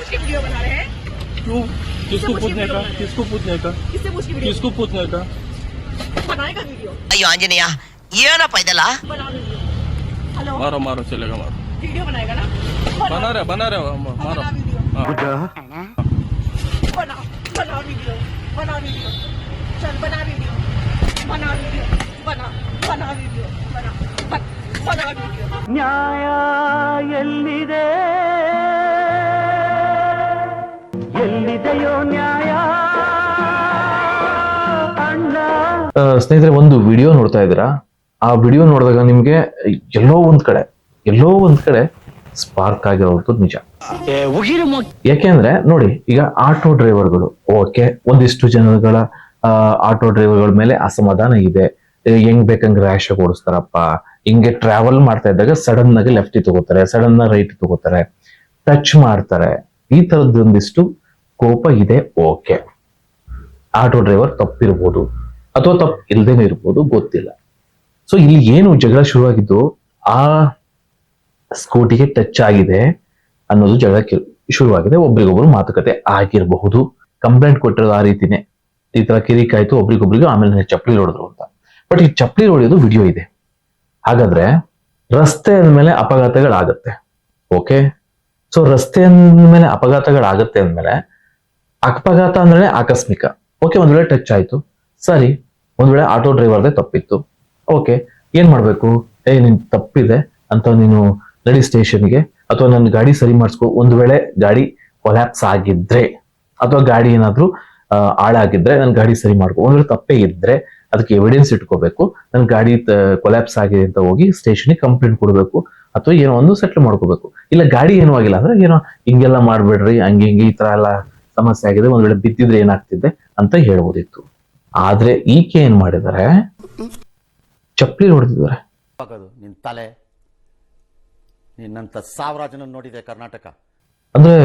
पूछ के वीडियो बना रहे हैं क्यों किसको मुझे पूछने वीडियो का बनाना है। किसको पूछने का किससे पूछ के वीडियो किसको पूछने का बनाएगा वीडियो ಅಯ್ಯೋ ಆಂಜನೇಯ ಏನಪ್ಪ ಇದೆಲ್ಲ बना वीडियो हेलो मारो मारो चलेगा मारो वीडियो बनाएगा ना बना रहे बना रहे म- मारो बना वीडियो हाँ। बना बना वीडियो बना वीडियो चल बना वीडियो बना वीडियो बना बना वीडियो बना बन- बना वीडियो ನ್ಯಾಯ ಎಲ್ಲಿದೆ ಎಲ್ಲಿದೆಯೋ ನ್ಯಾಯ? ಆ, ಸ್ನೇಹಿತರೆ ಒಂದು ವಿಡಿಯೋ ನೋಡ್ತಾ ಇದ್ದೀರಾ? ಆ ವಿಡಿಯೋ ನೋಡಿದಾಗ ನಿಮ್ಗೆ ಎಲ್ಲೋ ಒಂದ್ ಕಡೆ ಎಲ್ಲೋ ಒಂದ್ ಕಡೆ ಸ್ಪಾರ್ಕ್ ಆಗಿರೋದು ನಿಜ. ಯಾಕೆಂದ್ರೆ ನೋಡಿ ಈಗ ಆಟೋ ಡ್ರೈವರ್ಗಳು ಓಕೆ ಒಂದಿಷ್ಟು ಜನಗಳ ಆಟೋ ಡ್ರೈವರ್ಗಳ ಮೇಲೆ ಅಸಮಾಧಾನ ಇದೆ. ಹೆಂಗ್ ಬೇಕಂಗ್ ರ್ಯಾಶ್ ಆಗಿ ಓಡಿಸ್ತಾರಪ್ಪ? ಹಿಂಗೆ ಟ್ರಾವೆಲ್ ಮಾಡ್ತಾ ಇದ್ದಾಗ ಸಡನ್ ಆಗಿ ಲೆಫ್ಟ್ ತಗೋತಾರೆ ಸಡನ್ ರೈಟ್ ತಗೋತಾರೆ ಟಚ್ ಮಾಡ್ತಾರೆ. ಈ ತರದೊಂದಿಷ್ಟು ಕೋಪ ಇದೆ, ಓಕೆ. ಆಟೋ ಡ್ರೈವರ್ ತಪ್ಪಿರ್ಬೋದು, ಅಥವಾ ತಪ್ಪು ಇಲ್ದೇನೆ ಇರ್ಬೋದು, ಗೊತ್ತಿಲ್ಲ. ಸೊ ಇಲ್ಲಿ ಏನು ಜಗಳ ಶುರುವಾಗಿದ್ದು, ಆ ಸ್ಕೂಟಿಗೆ ಟಚ್ ಆಗಿದೆ ಅನ್ನೋದು ಜಗಳ ಶುರುವಾಗಿದೆ, ಒಬ್ರಿಗೊಬ್ರು ಮಾತುಕತೆ ಆಗಿರಬಹುದು. ಕಂಪ್ಲೇಂಟ್ ಕೊಟ್ಟಿರೋದು ಆ ರೀತಿನೇ. ಈ ತರ ಕಿರಿಕಾಯ್ತು ಒಬ್ರಿಗೊಬ್ರಿಗೆ ಆಮೇಲೆ ಚಪ್ಪಲಿ ಹೊಡೆದ್ರು ಅಂತ. ಬಟ್ ಈ ಚಪ್ಪಲಿ ಹೊಡೆಯೋದು ವಿಡಿಯೋ ಇದೆ. ಹಾಗಾದ್ರೆ, ರಸ್ತೆ ಅಂದ್ಮೇಲೆ ಅಪಘಾತಗಳಾಗತ್ತೆ. ಓಕೆ ಸೊ ರಸ್ತೆ ಅಂದ್ಮೇಲೆ ಅಪಘಾತಗಳಾಗತ್ತೆ ಅಂದ್ಮೇಲೆ ಅಪಘಾತ ಅಂದ್ರೆ ಆಕಸ್ಮಿಕ. ಓಕೆ ಒಂದ್ ವೇಳೆ ಟಚ್ ಆಯ್ತು. ಸರಿ, ಒಂದ್ ವೇಳೆ ಆಟೋ ಡ್ರೈವರ್ದೇ ತಪ್ಪಿತ್ತು. ಓಕೆ ಏನ್ ಮಾಡ್ಬೇಕು? ಏ ನಿನ್ ತಪ್ಪಿದೆ ಅಂತ ನೀನು ನಡಿ ಸ್ಟೇಷನ್ಗೆ ಅಥವಾ ನನ್ನ ಗಾಡಿ ಸರಿ ಮಾಡಿಸ್ಕೊ, ಒಂದ್ ವೇಳೆ ಗಾಡಿ ಕೊಲ್ಯಾಪ್ಸ್ ಆಗಿದ್ರೆ ಅಥವಾ ಗಾಡಿ ಏನಾದ್ರೂ ಹಾಳಾಗಿದ್ರೆ ನನ್ನ ಗಾಡಿ ಸರಿ ಮಾಡ್ಕೊ, ಒಂದ್ ವೇಳೆ ತಪ್ಪೇ ಇದ್ರೆ ಅದಕ್ಕೆ ಎವಿಡೆನ್ಸ್ ಇಟ್ಕೋಬೇಕು. ನನ್ನ ಗಾಡಿ ಕೊಲ್ಯಾಪ್ಸ್ ಆಗಿದೆ ಅಂತ ಹೋಗಿ ಸ್ಟೇಷನ್ಗೆ ಕಂಪ್ಲೇಂಟ್ ಕೊಡಬೇಕು ಅಥವಾ ಏನೋ ಒಂದು ಸೆಟ್ಲ್ ಮಾಡ್ಕೋಬೇಕು. ಇಲ್ಲ, ಗಾಡಿ ಏನೂ ಆಗಿಲ್ಲ ಅಂದ್ರೆ ಏನೋ ಹಿಂಗೆಲ್ಲ ಮಾಡ್ಬೇಡ್ರಿ, ಹಂಗೆ ಹಿಂಗೆ ಈ ತರ ಎಲ್ಲ ಸಮಸ್ಯೆ ಆಗಿದೆ ಒಂದ್ ವೇಳೆ ಬಿದ್ದಿದ್ರೆ ಏನಾಗ್ತಿದೆ ಅಂತ ಹೇಳ್ಬೋದಿತ್ತು. ಆದ್ರೆ ಈಕೆ ಏನ್ ಮಾಡಿದರೆ? ಚಪ್ಪಲಿ ಹೊಡೆದಿದ್ದಾರೆ ನಿನ್ ತಲೆ. ನಿನ್ನಂತ ಸಾವಿರ ಜನ ನೋಡಿದೆ ಕರ್ನಾಟಕ. ಅಂದ್ರೆ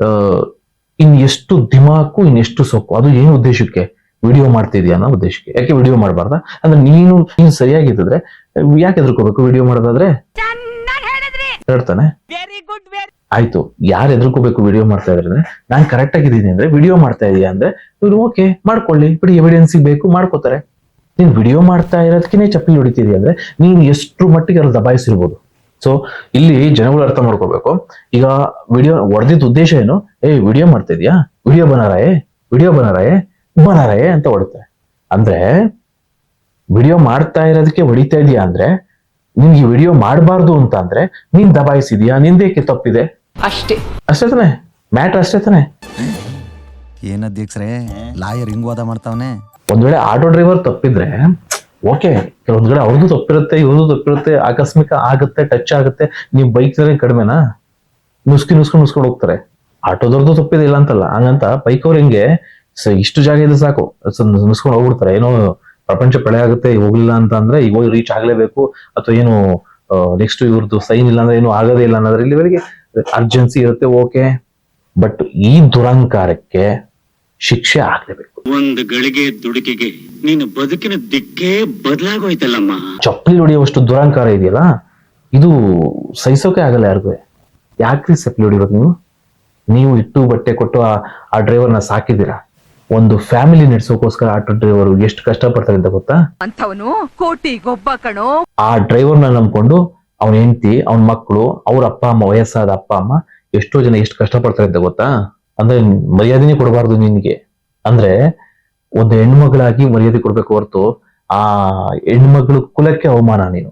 ಆ, ಇನ್ ಎಷ್ಟು ದಿಮಾಕು ಇನ್ ಎಷ್ಟು ಸೊಕ್ಕು ಅದು ಏನು ಉದ್ದೇಶಕ್ಕೆ? ವಿಡಿಯೋ ಮಾಡ್ತಿದ್ಯಾ ಅನ್ನೋ ಉದ್ದೇಶಕ್ಕೆ. ಯಾಕೆ ವಿಡಿಯೋ ಮಾಡಬಾರ್ದ? ಅಂದ್ರೆ ನೀನು ನೀನು ಸರಿಯಾಗಿದ್ದಿದ್ರೆ ಯಾಕೆ ಎದ್ರಕೋಬೇಕು ವಿಡಿಯೋ ಮಾಡೋದಾದ್ರೆ? ಹೇಳ್ತಾನೆ. ಆಯ್ತು, ಯಾರು ಎದ್ರಕೋಬೇಕು ವಿಡಿಯೋ ಮಾಡ್ತಾ ಇದ್ರೆ ನಾನು ಕರೆಕ್ಟ್ ಆಗಿದ್ದೀನಿ ಅಂದ್ರೆ ವಿಡಿಯೋ ಮಾಡ್ತಾ ಇದೀಯಾ ಅಂದ್ರೆ ಇವ್ರು ಓಕೆ ಮಾಡ್ಕೊಳ್ಳಿ, ಬಿಡಿ ಎವಿಡೆನ್ಸ್ ಬೇಕು, ಮಾಡ್ಕೋತಾರೆ. ನೀನ್ ವಿಡಿಯೋ ಮಾಡ್ತಾ ಇರೋದಕ್ಕೆ ಚಪ್ಪಲಿ ಹೊಡಿತೀರಿ ಅಂದ್ರೆ ನೀನ್ ಎಷ್ಟು ಮಟ್ಟಿಗೆ ಅಲ್ಲಿ ದಬಾಯಿಸಿರ್ಬೋದು. ಸೊ ಇಲ್ಲಿ ಜನಗಳು ಅರ್ಥ ಮಾಡ್ಕೋಬೇಕು. ಈಗ ವಿಡಿಯೋ ಹೊಡೆದಿದ್ದ ಉದ್ದೇಶ ಏನು? ಏ ವಿಡಿಯೋ ಮಾಡ್ತಾ ಇದೀಯಾ? ವಿಡಿಯೋ ಬನಾರಾಯೇ? ವಿಡಿಯೋ ಬನಾರಾಯೇ? ಬನಾರಾಯೇ? ಅಂತ ಹೊಡುತ್ತೆ ಅಂದ್ರೆ ವಿಡಿಯೋ ಮಾಡ್ತಾ ಇರೋದಕ್ಕೆ ಹೊಡಿತಾ ಇದೀಯಾ ಅಂದ್ರೆ, ನಿನ್ಗೆ ವಿಡಿಯೋ ಮಾಡಬಾರ್ದು ಅಂತ ಅಂದ್ರೆ ನೀನ್ ದಬಾಯಿಸಿದ್ಯಾ? ನಿಂದೇಕೆ ತಪ್ಪಿದೆ? ಅಷ್ಟೇ. ಅಷ್ಟೇ ತಾನೆ? ಮ್ಯಾಟ್ರ್ ಅಷ್ಟೇ ತಾನೆ? ಏನ್ ಅಧ್ಯಕ್ಷರೇ? ಲಾಯರ್ ಹಿಂಗ್ ವಾದ ಮಾಡ್ತಾವನೆ. ಒಂದ್ ವೇಳೆ ಆಟೋ ಡ್ರೈವರ್ ತಪ್ಪಿದ್ರೆ ಓಕೆ ಕೆಲವೊಂದ್ ಕಡೆ ಅವ್ರದ್ದು ತಪ್ಪಿರುತ್ತೆ ಇವ್ರದ್ದು ತಪ್ಪಿರುತ್ತೆ ಆಕಸ್ಮಿಕ ಆಗುತ್ತೆ ಟಚ್ ಆಗುತ್ತೆ ನೀವು ಬೈಕ್ ಕಡಿಮೆನಾ? ನುಸ್ಕಿ ನುಸ್ಕೊಂಡು ನುಸ್ಕೊಂಡು ಹೋಗ್ತಾರೆ. ಆಟೋದವ್ರದ್ದು ತಪ್ಪಿದೆ ಇಲ್ಲ ಅಂತಲ್ಲ. ಹಂಗಂತ ಬೈಕ್ ಅವ್ರು ಹಿಂಗೆ ಸ- ಇಷ್ಟು ಜಾಗ ಇದೆ ಸಾಕು. ನುಸ್ಕೊಂಡು ಹೋಗ್ಬಿಡ್ತಾರೆ. ಏನೋ ಪ್ರಪಂಚ ಪಳೆ ಆಗುತ್ತೆ ಹೋಗ್ಲಿಲ್ಲ ಅಂತ ಅಂದ್ರೆ ಈಗ ಹೋಗಿ ರೀಚ್ ಆಗ್ಲೇಬೇಕು ಅಥವಾ ಏನು ನೆಕ್ಸ್ಟ್ ಇವ್ರದ್ದು ಸೈನ್ ಇಲ್ಲ ಅಂದ್ರೆ ಏನು ಆಗೋದೇ ಇಲ್ಲ ಅನ್ನೋದ್ರ ಇಲ್ಲಿವರೆಗೆ ಅರ್ಜೆನ್ಸಿ ಇರುತ್ತೆ ಓಕೆ ಬಟ್ ಈ ದುರಂಕಾರಕ್ಕೆ ಶಿಕ್ಷೆ ಆಗ್ಲೇಬೇಕು. ಒಂದು ಗಳಿಗೆ ದುಡುಕಿಗೆ ನೀನು ಬದುಕಿನ ದಿಕ್ಕೇ ಬದಲಾಗೋಯ್ತಲ್ಲಮ್ಮ. ಚಪ್ಪಲಿ ಹೊಡೆಯುವಷ್ಟು ದುರಂಕಾರ ಇದೆಯಲ್ಲ ಇದು ಸಹಿಸೋಕೆ ಆಗಲ್ಲ ಯಾರಿಗೂ. ಯಾಕ್ರಿ ಚಪ್ಪಲಿ ಹೊಡಿಬೇಕು ನೀವು? ನೀವು ಇಟ್ಟು ಬಟ್ಟೆ ಕೊಟ್ಟು ಆ ಆ ಡ್ರೈವರ್ನ ಸಾಕಿದ್ದೀರಾ? ಒಂದು ಫ್ಯಾಮಿಲಿ ನಡೆಸೋಕೋಸ್ಕರ ಆಟೋ ಡ್ರೈವರ್ ಎಷ್ಟು ಕಷ್ಟಪಡ್ತಾರೆ ಅಂತ ಗೊತ್ತಾ? ಅಂತವನು ಕೋಟಿಗೊಬ್ಬ ಕಣೋ. ಆ ಡ್ರೈವರ್ನ ನಂಬ್ಕೊಂಡು ಅವನ ಹೆಂಡತಿ, ಅವನ ಮಕ್ಕಳು, ಅವ್ರ ಅಪ್ಪ ಅಮ್ಮ, ವಯಸ್ಸಾದ ಅಪ್ಪ ಅಮ್ಮ ಎಷ್ಟೋ ಜನ ಎಷ್ಟು ಕಷ್ಟಪಡ್ತಾರೆ ಅಂತ ಗೊತ್ತಾ? ಅಂದ್ರೆ ಮರ್ಯಾದೆನೇ ಕೊಡಬಾರ್ದು ನಿನ್ಗೆ. ಅಂದ್ರೆ ಒಂದು ಹೆಣ್ಮಗಳಾಗಿ ಮರ್ಯಾದೆ ಕೊಡ್ಬೇಕು ಹೊರತು ಆ ಹೆಣ್ಮಗಳು ಕುಲಕ್ಕೆ ಅವಮಾನ ನೀನು.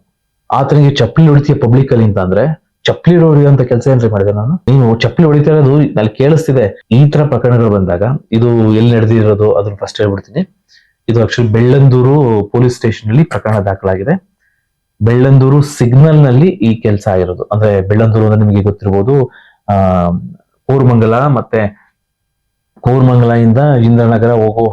ಆತನಿಗೆ ಚಪ್ಪಲಿ ಹೊಡಿತೀಯ ಪಬ್ಲಿಕ್ ಅಲ್ಲಿ ಅಂತ ಅಂದ್ರೆ, ಚಪ್ಪಲಿ ಹೊಡೆಯುವಂತ ಕೆಲಸ ಏನ್ರಿ ಮಾಡಿದೆ ನಾನು? ನೀನು ಚಪ್ಪಲಿ ಹೊಡಿತಾ ಇರೋದು ನಲ್ಲಿ ಕೇಳಿಸ್ತಿದೆ. ಈ ತರ ಪ್ರಕರಣಗಳು ಬಂದಾಗ, ಇದು ಎಲ್ಲಿ ನಡೆದಿರೋದು ಅದನ್ನ ಫಸ್ಟ್ ಹೇಳ್ಬಿಡ್ತೀನಿ. ಇದು ಆಕ್ಚುಲಿ ಬೆಳ್ಳಂದೂರು ಪೊಲೀಸ್ ಸ್ಟೇಷನ್ ಅಲ್ಲಿ ಪ್ರಕರಣ ದಾಖಲಾಗಿದೆ. ಬೆಳ್ಳಂದೂರು ಸಿಗ್ನಲ್ನಲ್ಲಿ ಈ ಕೆಲಸ ಆಗಿರೋದು ಅಂದ್ರೆ ಬೆಳ್ಳಂದೂರು ಅಂದ್ರೆ ನಿಮಗೆ ಗೊತ್ತಿರ್ಬೋದು ಆ ಕೋರ್ಮಂಗಲ ಮತ್ತೆ ಕೋರ್ಮಂಗಲದಿಂದ ಇಂದ್ರನಗರ ಹೋಗೋ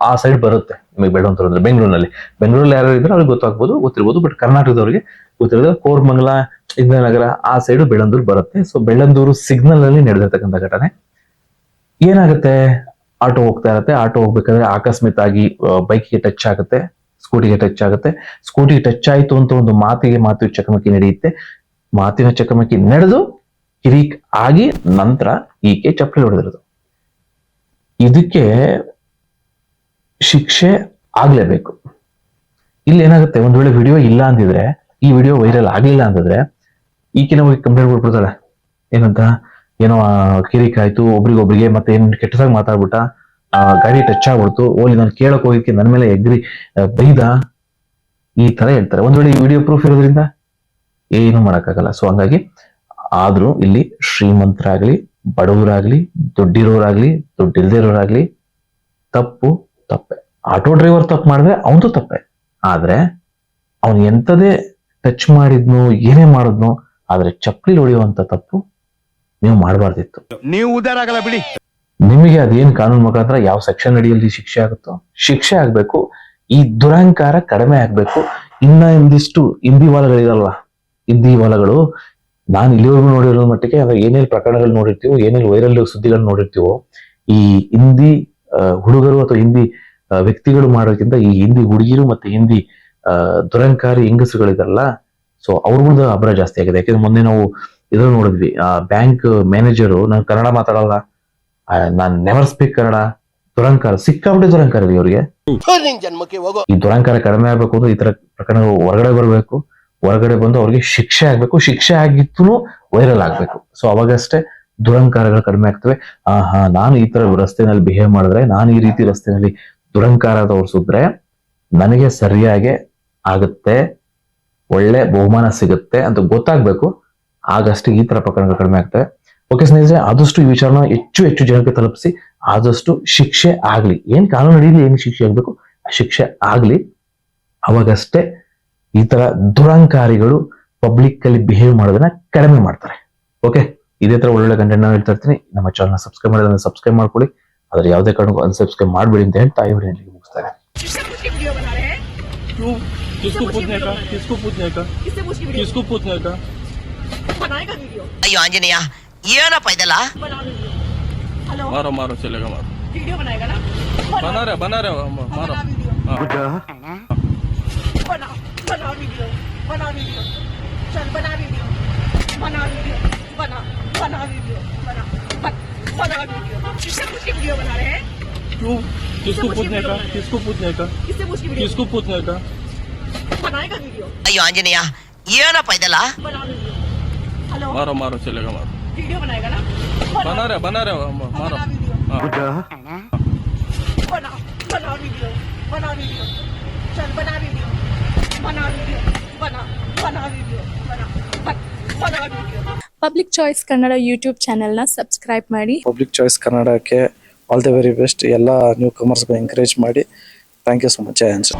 ಆ, ಸೈಡ್ ಬರುತ್ತೆ ನಿಮಗೆ ಬೆಳ್ಳಂದೂರು ಅಂದ್ರೆ ಬೆಂಗಳೂರಿನಲ್ಲಿ. ಬೆಂಗಳೂರಲ್ಲಿ ಯಾರು ಇದ್ರೆ ಅವ್ರಿಗೆ ಗೊತ್ತಾಗ್ಬೋದು ಗೊತ್ತಿರ್ಬೋದು ಬಟ್ ಕರ್ನಾಟಕದವ್ರಿಗೆ ಗೊತ್ತಿರೋದು ಕೋರ್ಮಂಗಲ ಇಂದ್ರನಗರ ಆ ಸೈಡ್ ಬೆಳ್ಳಂದೂರು ಬರುತ್ತೆ. ಸೊ ಬೆಳ್ಳಂದೂರು ಸಿಗ್ನಲ್ನಲ್ಲಿ ನಡೆದಿರ್ತಕ್ಕಂಥ ಘಟನೆ. ಏನಾಗುತ್ತೆ? ಆಟೋ ಹೋಗ್ತಾ ಇರತ್ತೆ. ಆಟೋ ಹೋಗ್ಬೇಕಾದ್ರೆ ಅಕಸ್ಮಾತ್ ಆಗಿ ಬೈಕ್ಗೆ ಟಚ್ ಆಗುತ್ತೆ. ಸ್ಕೂಟಿಗೆ ಟಚ್ ಆಗುತ್ತೆ. ಸ್ಕೂಟಿಗೆ ಟಚ್ ಆಯ್ತು ಅಂತ ಒಂದು ಮಾತಿಗೆ ಮಾತು ಚಕಮಕಿ ನಡೆಯುತ್ತೆ. ಮಾತಿನ ಚಕಮಕಿ ನಡೆದು ಕಿರಿಕ್ ಆಗಿ ನಂತರ ಈಕೆ ಚಪ್ಪಲಿ ಹೊಡೆದಿರೋದು. ಇದಕ್ಕೆ ಶಿಕ್ಷೆ ಆಗ್ಲೇಬೇಕು. ಇಲ್ಲಿ ಏನಾಗುತ್ತೆ? ಒಂದ್ ವೇಳೆ ವಿಡಿಯೋ ಇಲ್ಲ ಅಂದಿದ್ರೆ ಈ ವಿಡಿಯೋ ವೈರಲ್ ಆಗ್ಲಿಲ್ಲ ಅಂತಂದ್ರೆ, ಈಕಿನ ಹೋಗಿ ಕಂಪ್ಲೇಂಟ್ ಕೊಟ್ಬಿಡ್ತಾಳೆ. ಏನಂತ? ಏನೋ ಕಿರಿಕ್ ಆಯ್ತು, ಒಬ್ರಿಗೊಬ್ರಿಗೆ ಮತ್ತೆ ಏನ್ ಕೆಟ್ಟದಾಗಿ ಮಾತಾಡ್ಬಿಟ್ಟ? ಆ, ಗಾಡಿ ಟಚ್ ಆಗ್ಬಿಡ್ತು. ಓಲಿ ನಾನು ಕೇಳಕ್ ಹೋಗಿಕ್ಕೆ ನನ್ನ ಮೇಲೆ ಎಗ್ರಿ. ಬೈದ? ಈ ತರ ಹೇಳ್ತಾರೆ. ಒಂದ್ ವೇಳೆ ವಿಡಿಯೋ ಪ್ರೂಫ್ ಇರೋದ್ರಿಂದ ಏನು ಮಾಡೋಕ್ಕಾಗಲ್ಲ. ಸೊ ಹಂಗಾಗಿ ಆದ್ರೂ ಇಲ್ಲಿ ಶ್ರೀಮಂತರಾಗ್ಲಿ ಬಡವರಾಗ್ಲಿ ದುಡ್ಡಿರೋರಾಗ್ಲಿ ದುಡ್ಡಿಲ್ದಿರೋರಾಗ್ಲಿ ತಪ್ಪು ತಪ್ಪೆ. ಆಟೋ ಡ್ರೈವರ್ ತಪ್ಪು ಮಾಡಿದ್ರೆ ಅವನದು ತಪ್ಪೆ. ಆದ್ರೆ ಅವನು ಎಂತದೇ ಟಚ್ ಮಾಡಿದ್ನು ಏನೇ ಮಾಡಿದ್ನು ಆದ್ರೆ ಚಪ್ಪಲಿ ಹೊಡೆಯುವಂತ ತಪ್ಪು ನೀವು ಮಾಡಬಾರ್ದಿತ್ತು. ನೀವು ಉದ್ದಾರ ಆಗಲ್ಲ ಬಿಡಿ. ನಿಮಗೆ ಅದೇನ್ ಕಾನೂನು ಮುಖಾಂತರ ಯಾವ ಸೆಕ್ಷನ್ ಅಡಿಯಲ್ಲಿ ಶಿಕ್ಷೆ ಆಗುತ್ತೋ? ಶಿಕ್ಷೆ ಆಗ್ಬೇಕು. ಈ ದುರಹಂಕಾರ ಕಡಿಮೆ ಆಗ್ಬೇಕು. ಇನ್ನ ಇಂದಿಷ್ಟು ಹಿಂದಿ ವಾಲಗಳು ನಾನು ಇಲ್ಲಿವರೆಗೂ ನೋಡಿರೋ ಮಟ್ಟಿಗೆ ಅವಾಗ ಏನೇನು ಪ್ರಕರಣಗಳು ನೋಡಿರ್ತೀವೋ, ಏನೇನು ವೈರಲ್ ಸುದ್ದಿಗಳು ನೋಡಿರ್ತೀವೋ, ಈ ಹಿಂದಿ ಹುಡುಗರು ಅಥವಾ ಹಿಂದಿ ವ್ಯಕ್ತಿಗಳು ಮಾಡೋಕ್ಕಿಂತ ಈ ಹಿಂದಿ ಹುಡುಗಿರು ಮತ್ತೆ ಹಿಂದಿ ದುರಂಕಾರಿ ಹೆಂಗಸುಗಳಿದಾರಲ್ಲ, ಸೊ ಅವ್ರಿಗೂ ಅಭರ ಜಾಸ್ತಿ ಆಗಿದೆ. ಯಾಕಂದ್ರೆ ಮೊನ್ನೆ ನಾವು ಇದ್ರಲ್ಲಿ ನೋಡಿದ್ವಿ, ಆ ಬ್ಯಾಂಕ್ ಮ್ಯಾನೇಜರು ನಾನು ಕನ್ನಡ ಮಾತಾಡಲ್ಲ ನಾನ್ ನೆವರ್ ಸ್ಪೀಕ್ ಕನ್ನಡ ದುರಂಕಾರ ಸಿಕ್ಕಾಬಿಟ್ಟೆ ದುರಂಕಾರ ಜನ್ಮಕ್ಕೆ ಹೋಗೋ ಈ ದುರಂಕಾರ ಕಡಿಮೆ ಆಗ್ಬೇಕು ಅಂದ್ರೆ ಈ ತರ ಪ್ರಕರಣ ಹೊರಗಡೆ ಬರಬೇಕು. ಹೊರಗಡೆ ಬಂದು ಅವ್ರಿಗೆ ಶಿಕ್ಷೆ ಆಗ್ಬೇಕು. ಶಿಕ್ಷೆ ಆಗಿತ್ತು ವೈರಲ್ ಆಗ್ಬೇಕು. ಸೊ ಅವಾಗಷ್ಟೇ ದುರಂಕಾರಗಳು ಕಡಿಮೆ ಆಗ್ತವೆ. ಆ ಹಾ ನಾನು ಈ ತರ ರಸ್ತೆನಲ್ಲಿ ಬಿಹೇವ್ ಮಾಡಿದ್ರೆ ನಾನು ಈ ರೀತಿ ರಸ್ತೆನಲ್ಲಿ ದುರಂಕಾರ ತೋರಿಸಿದ್ರೆ ನನಗೆ ಸರಿಯಾಗಿ ಆಗುತ್ತೆ ಒಳ್ಳೆ ಬಹುಮಾನ ಸಿಗುತ್ತೆ ಅಂತ ಗೊತ್ತಾಗ್ಬೇಕು. ಆಗಷ್ಟೇ ಈ ತರ ಪ್ರಕರಣಗಳು ಕಡಿಮೆ ಆಗ್ತವೆ. ಓಕೆ ಸ್ನೇಹಿತರೆ ಆದಷ್ಟು ಈ ವಿಚಾರನ ಹೆಚ್ಚು ಹೆಚ್ಚು ಜನಕ್ಕೆ ತಲುಪಿಸಿ ಆದಷ್ಟು ಶಿಕ್ಷೆ ಆಗಲಿ. ಏನು ಕಾನೂನು ಅಡಿಯಲ್ಲಿ ಏನು ಶಿಕ್ಷೆ ಆಗಬೇಕು? ಆ ಶಿಕ್ಷೆ ಆಗಲಿ. ಅವಾಗಷ್ಟೇ ಈ ತರ ದುರಂಕಾರಿಗಳು ಪಬ್ಲಿಕ್ ಅಲ್ಲಿ ಬಿಹೇವ್ ಮಾಡೋದನ್ನ ಕಡಿಮೆ ಮಾಡ್ತಾರೆ. ಓಕೆ ಇದೇ ತರ ಒಳ್ಳೊಳ್ಳೆ ಕಂಟೆಂಟ್ ನಾವು ಹೇಳ್ತಾ ಇರ್ತೀನಿ. ನಮ್ಮ ಚಾನಲ್ನ ಸಬ್ಸ್ಕ್ರೈಬ್ ಮಾಡೋದನ್ನ ಸಬ್ಸ್ಕ್ರೈಬ್ ಮಾಡ್ಕೊಳ್ಳಿ. ಅದ್ರ ಯಾವುದೇ ಕಾರಣಕ್ಕೂ ಅನ್ಸಬ್ಸ್ಕ್ರೈಬ್ ಮಾಡಬೇಡಿ ಅಂತ ಹೇಳ್ತಾ ಈ ವಿಡಿಯೋ ಮುಗಿಸ್ತಾರೆ ಅಯ್ಯೋ ಆಂಜನೇಯ ಏನಪ್ಪ ಇದೆಲ್ಲ बना वीडियो हेलो मारो मारो चलेगा मारो वीडियो बनाएगा ना बना रहे बना रहे म- मारो बना वीडियो हाँ। बना बना वीडियो बना वीडियो चल बना वीडियो बना वीडियो बना बना वीडियो बना बन- बना वीडियो किससे पूछ के वीडियो बना रहे हैं क्यों किसको पूछ के पूछने का वीडियो किसको पूछने का किससे पूछ के वीडियो किसको पूछने का बनाएगा वीडियो ಅಯ್ಯೋ ಆಂಜನೇಯ ಏನಪ್ಪ ಇದೆಲ್ಲ बना वीडियो हेलो मारो मारो चलेगा मारो वीडियो बनाएगा ना बना रहे बना रहे म- मारो बना वीडियो हाँ। बना बना वीडियो बना वीडियो चल बना वीडियो बना वीडियो बना बना वीडियो बना बन- बना video public choice Kannada YouTube ಚಾನೆಲ್ನ ಸಬ್ಸ್ಕ್ರೈಬ್ ಮಾಡಿ ಪಬ್ಲಿಕ್ ಚಾಯ್ಸ್ ಕನ್ನಡಕ್ಕೆ ಆಲ್ ದಿ ವೆರಿ ಬೆಸ್ಟ್ ಎಲ್ಲ ನ್ಯೂ ಕಮರ್ಸ್ಗೂ ಎಂಕರೇಜ್ ಮಾಡಿ thank you so much answer